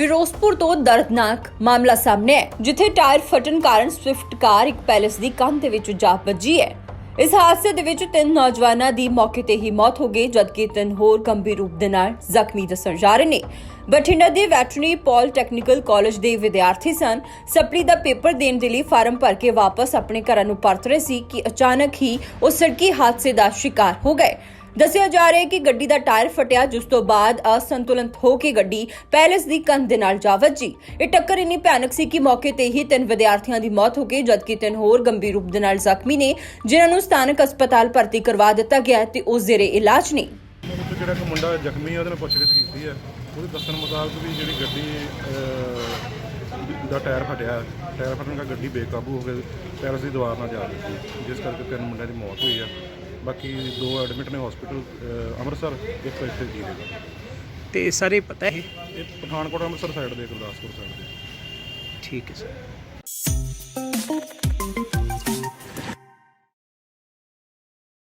ਤੋਂ ਦਰਦਨਾਕ ਮਾਮਲਾ ਸਾਹਮਣੇ ਹੈ ਜਿੱਥੇ ਟਾਇਰ ਫਟਣ ਕਾਰਨ ਸਵਿਫਟ ਕਾਰ ਇੱਕ ਪੈਲੇਸ ਦੀ ਕੰਧ ਦੇ ਵਿੱਚ ਜਾ ਵੱਜੀ ਹੈ। ਇਸ ਹਾਦਸੇ ਦੇ ਵਿੱਚ ਤਿੰਨ ਨੌਜਵਾਨਾਂ ਦੀ ਮੌਕੇ ਤੇ ਹੀ ਮੌਤ ਹੋ ਗਈ, ਜਦਕਿ ਤਿੰਨ ਹੋਰ ਗੰਭੀਰ ਰੂਪ ਦੇ ਨਾਲ ਜ਼ਖਮੀ ਦੱਸਣ ਜਾ ਰਹੇ ਨੇ। ਬਠਿੰਡਾ ਦੇ ਵੈਟਰਨਰੀ ਪੋਲ ਟੈਕਨੀਕਲ ਕਾਲਜ ਦੇ ਵਿਦਿਆਰਥੀ ਸਨ। ਸਪਲੀ ਦਾ ਪੇਪਰ ਦੇਣ ਦੇ ਲਈ ਫਾਰਮ ਭਰ ਕੇ ਵਾਪਸ ਆਪਣੇ ਘਰਾਂ ਨੂੰ ਪਰਤ ਰਹੇ ਸੀ ਕਿ ਅਚਾਨਕ ਹੀ ਉਹ ਸੜਕੀ ਹਾਦਸੇ ਦਾ ਸ਼ਿਕਾਰ ਹੋ ਗਏ। ਦੱਸਿਆ ਜਾ ਰਿਹਾ ਹੈ ਕਿ ਗੱਡੀ ਦਾ ਟਾਇਰ ਫਟਿਆ ਜਿਸ ਤੋਂ ਬਾਅਦ ਅਸੰਤੁਲਨਤ ਹੋ ਕੇ ਗੱਡੀ ਪੈਲੇਸ ਦੀ ਕੰਧ ਦੇ ਨਾਲ ਜਾ ਵੱਜੀ। ਇਹ ਟੱਕਰ ਇੰਨੀ ਭਿਆਨਕ ਸੀ ਕਿ ਮੌਕੇ ਤੇ ਹੀ ਤਿੰਨ ਵਿਦਿਆਰਥੀਆਂ ਦੀ ਮੌਤ ਹੋ ਗਈ ਜਦਕਿ ਤਿੰਨ ਹੋਰ ਗੰਭੀਰ ਰੂਪ ਦੇ ਨਾਲ ਜ਼ਖਮੀ ਨੇ ਜਿਨ੍ਹਾਂ ਨੂੰ ਸਥਾਨਕ ਹਸਪਤਾਲ ਭਰਤੀ ਕਰਵਾ ਦਿੱਤਾ ਗਿਆ ਹੈ ਤੇ ਉਹ ਜ਼ੇਰੇ ਇਲਾਜ ਨੇ। ਉੱਥੇ ਜਿਹੜਾ ਇੱਕ ਮੁੰਡਾ ਜ਼ਖਮੀ ਆ ਉਹਦੇ ਨਾਲ ਪੁੱਛਗਿੱਛ ਕੀਤੀ ਹੈ। ਉਹਦੇ ਦੱਸਣ ਮੁਤਾਬਕ ਵੀ ਜਿਹੜੀ ਗੱਡੀ ਅਹ, ਦਾ ਟਾਇਰ ਫਟਿਆ ਟਾਇਰ ਫਟਣ ਕਰਕੇ ਗੱਡੀ ਬੇਕਾਬੂ ਹੋ ਕੇ ਪੈਰਸ ਦੀ ਦੀਵਾਰ ਨਾਲ ਜਾ ਦਿੱਤੀ ਜਿਸ ਕਰਕੇ ਤਿੰਨ ਮੁੰਡਿਆਂ ਦੀ ਮੌਤ ਹੋਈ ਆ। ਬਾਕੀ ਦੋ ਐਡਮਿਟ ਨੇ ਹਸਪੀਟਲ ਅੰਮ੍ਰਿਤਸਰ ਇੱਕ ਇੱਥੇ ਜੀ ਦੇ। ਤੇ ਸਾਰੇ ਪਤਾ ਹੈ? ਇਹ ਪਠਾਨਕੋਟ ਅੰਮ੍ਰਿਤਸਰ ਸਾਈਡ ਦੇ ਗੁਰਦਾਸਪੁਰ ਸਾਈਡ ਦੇ। ਠੀਕ ਹੈ ਸਰ